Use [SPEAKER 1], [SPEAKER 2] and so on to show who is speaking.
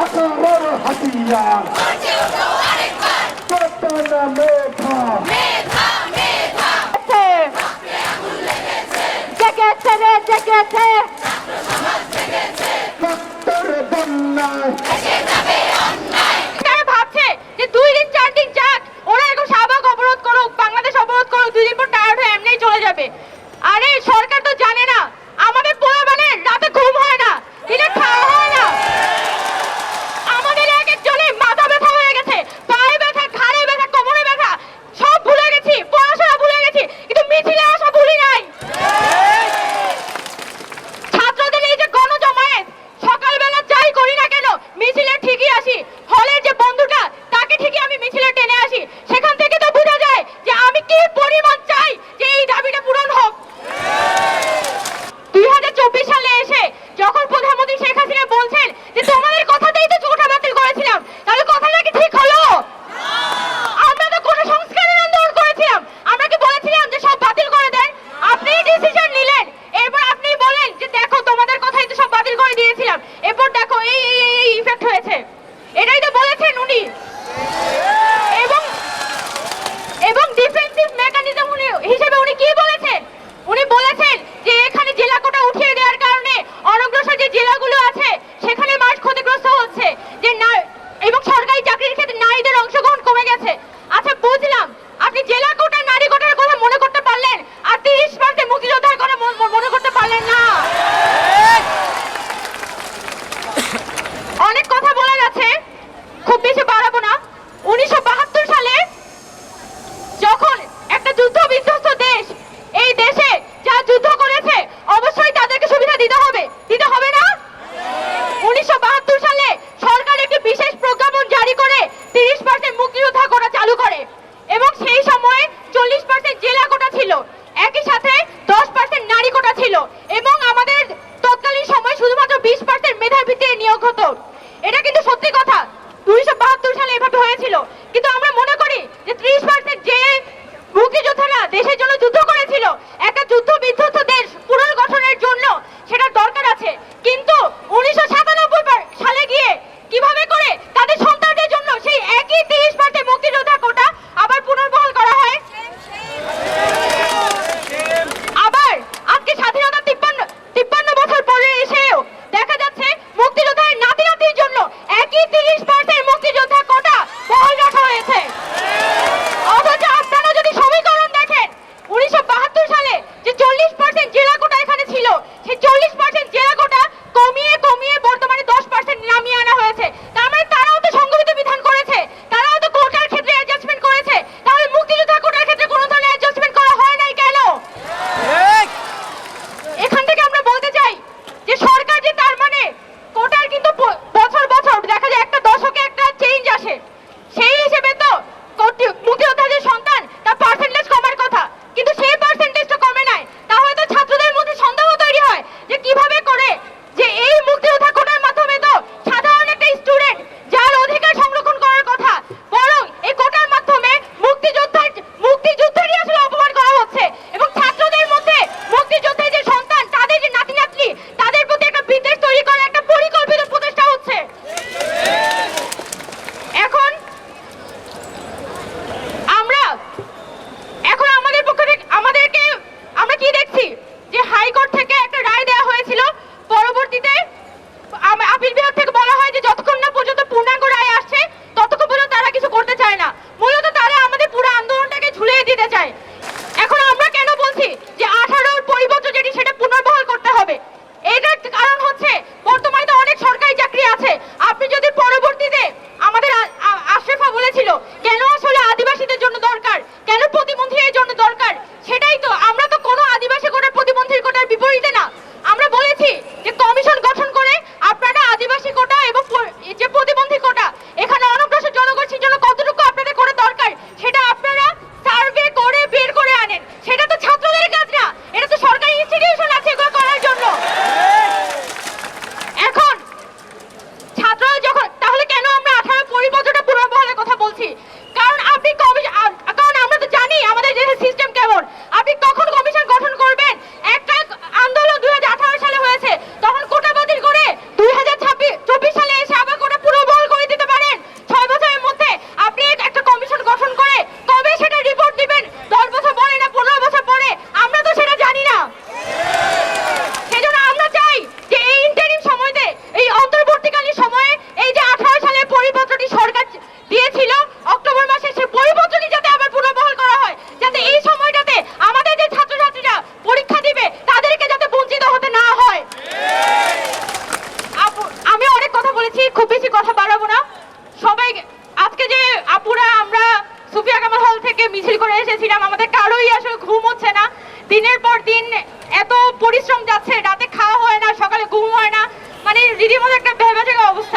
[SPEAKER 1] أقرار الحسية ربنا ميتها
[SPEAKER 2] جاكاتا جاكاتا Betty, তিরিশ percent মুক্তিযোদ্ধা কোটা চালু করে। এবং সেই সময়ে চল্লিশ পার্সেন্ট জেলা কোটা ছিল। একই সাথে দশ পার্সেন্ট নারী কোটা ছিল। এবং আমাদের তৎকালীন সময় শুধুমাত্র বিশ পার্সেন্ট মেধার ভিত্তিতে নিয়োগ হতো। এটা কিন্তু সত্যি কথা। আছে নয় আমি অনেক কথা বলেছি, খুব বেশি কথা বাড়াবো না। সবাই, আজকে যে আপুরা আমরা সুফিয়া কামাল হল থেকে মিছিল করে এসেছিলাম, আমাদের কারোই আসলে ঘুম হচ্ছে না। দিনের পর দিন এত পরিশ্রম যাচ্ছে, রাতে খাওয়া হয় না, সকালে ঘুম হয় না। মানে রীতিমতো একটা ভেবে থেকে অবস্থা।